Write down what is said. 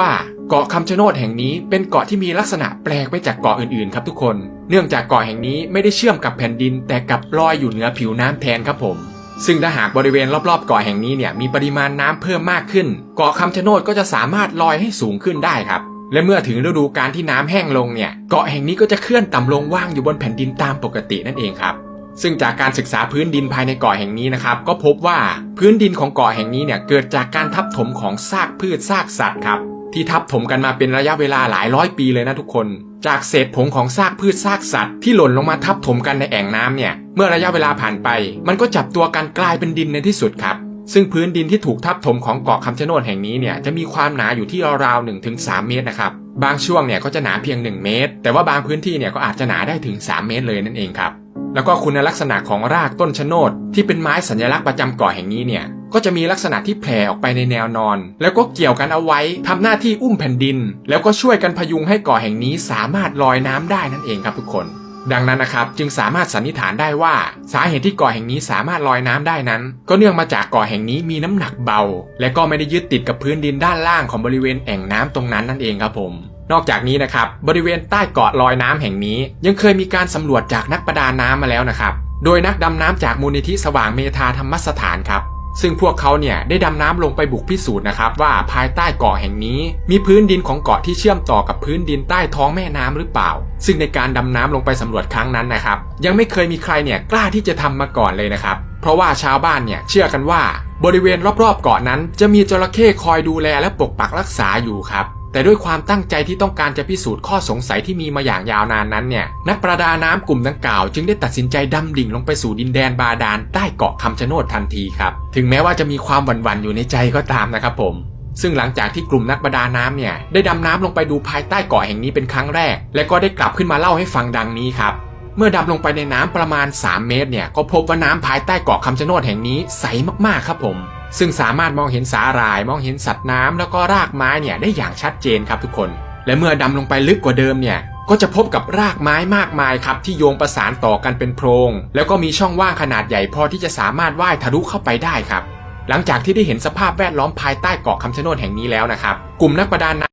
ว่าเกาะคำชะโนดแห่งนี้เป็นเกาะที่มีลักษณะแปลกไปจากเกาะอื่นๆ ครับทุกคน เนื่องจากเกาะแห่งนี้ไม่ได้เชื่อมกับแผ่นดิน แต่กลับลอยอยู่เหนือผิวน้ำแทนครับผม ซึ่งถ้าหากบริเวณรอบๆเกาะแห่งนี้เนี่ยมีปริมาณน้ำเพิ่มมากขึ้น เกาะคำชะโนดก็จะสามารถลอยให้สูงขึ้นได้ครับ และเมื่อถึงฤดูการที่น้ำแห้งลงเนี่ยเกาะแห่งนี้ก็จะเคลื่อนต่ำลงว่างอยู่บนแผ่นดินตามปกตินั่นเองครับซึ่งจากการศึกษาพื้นดินภายในเกาะแห่งนี้นะครับ ก็พบว่าพื้นดินของเกาะแห่งนี้เนี่ยเกิดจากการทับถมของซากพืชซากสัตว์ครับ ที่ทับถมกันมาเป็นระยะเวลาหลายร้อยปีเลยนะทุกคน จากเศษผงของซากพืชซากสัตว์ที่หล่นลงมาทับถมกันในแอ่งน้ำเนี่ย เมื่อระยะเวลาผ่านไป มันก็จับตัวกันกลายเป็นดินในที่สุดครับ ซึ่งพื้นดินที่ถูกทับถมของเกาะคำชะโนดแห่งนี้เนี่ยจะมีความหนาอยู่ที่ราวๆ1-3เมตรนะครับ บางช่วงเนี่ยก็จะหนาเพียง 1 เมตร แต่ว่าบางพื้นที่เนี่ยก็อาจจะหนาได้ถึง 3 เมตรเลยนั่นเองครับ แล้วก็คุณลักษณะของรากต้นชะโนดที่เป็นไม้สัญลักษณ์ประจำเกาะแห่งนี้เนี่ย ก็จะมีลักษณะที่แผ่ออกไปในแนวนอน แล้วก็เกี่ยวกันเอาไว้ทำหน้าที่อุ้มแผ่นดิน แล้วก็ช่วยกันพยุงให้เกาะแห่งนี้สามารถลอยน้ำได้นั่นเองครับทุกคน ดังนั้นนะครับจึงสามารถสันนิษฐานได้ว่า สาเหตุที่เกาะแห่งนี้สามารถลอยน้ำได้นั้น ก็เนื่องมาจากเกาะแห่งนี้มีน้ำหนักเบา และก็ไม่ได้ยึดติดกับพื้นดินด้านล่างของบริเวณแอ่งน้ำตรงนั้นนั่นเองครับผมนอกจากนี้นะครับบริเวณใต้เกาะลอยน้ำแห่งนี้ ยังเคยมีการสำรวจจากนักประดาน้ำมาแล้วนะครับ โดยนักดำน้ำจากมูลนิธิสว่างเมธาธรรมสถานครับ ซึ่งพวกเขาเนี่ยได้ดำน้ำลงไปบุกพิสูจน์นะครับว่าภายใต้เกาะแห่งนี้ มีพื้นดินของเกาะที่เชื่อมต่อกับพื้นดินใต้ท้องแม่น้ำหรือเปล่า ซึ่งในการดำน้ำลงไปสำรวจครั้งนั้นนะครับ ยังไม่เคยมีใครเนี่ยกล้าที่จะทำมาก่อนเลยนะครับ เพราะว่าชาวบ้านเนี่ยเชื่อกันว่า บริเวณรอบๆเกาะนั้น จะมีจระเข้คอยดูแลและปกปักรักษาอยู่ครับ แต่ด้วยความตั้งใจที่ต้องการจะพิสูจน์ข้อสงสัยที่มีมาอย่างยาวนานนั้นเนี่ย นักประดาน้ำกลุ่มดังกล่าวจึงได้ตัดสินใจดำดิ่งลงไปสู่ดินแดนบาดาลใต้เกาะคำชะโนดทันทีครับ ถึงแม้ว่าจะมีความหวั่นๆอยู่ในใจก็ตามนะครับผมซึ่งหลังจากที่กลุ่มนักประดาน้ำเนี่ยได้ดำน้ำลงไปดูภายใต้เกาะแห่งนี้เป็นครั้งแรก และก็ได้กลับขึ้นมาเล่าให้ฟังดังนี้ครับ เมื่อดำลงไปในน้ำประมาณ 3 เมตรเนี่ยก็พบว่าน้ำภายใต้เกาะคำชะโนดแห่งนี้ใสมากๆครับผม ซึ่งสามารถมองเห็นสาหร่าย มองเห็นสัตว์น้ำแล้วก็รากไม้เนี่ยได้อย่างชัดเจนครับทุกคน และเมื่อดำลงไปลึกกว่าเดิมเนี่ยก็จะพบกับรากไม้มากมายครับที่โยงประสานต่อกันเป็นโพรง แล้วก็มีช่องว่างขนาดใหญ่พอที่จะสามารถว่ายทะลุเข้าไปได้ครับ หลังจากที่ได้เห็นสภาพแวดล้อมภายใต้เกาะคำชะโนดแห่งนี้แล้วนะครับ กลุ่มนักประดาน้ำ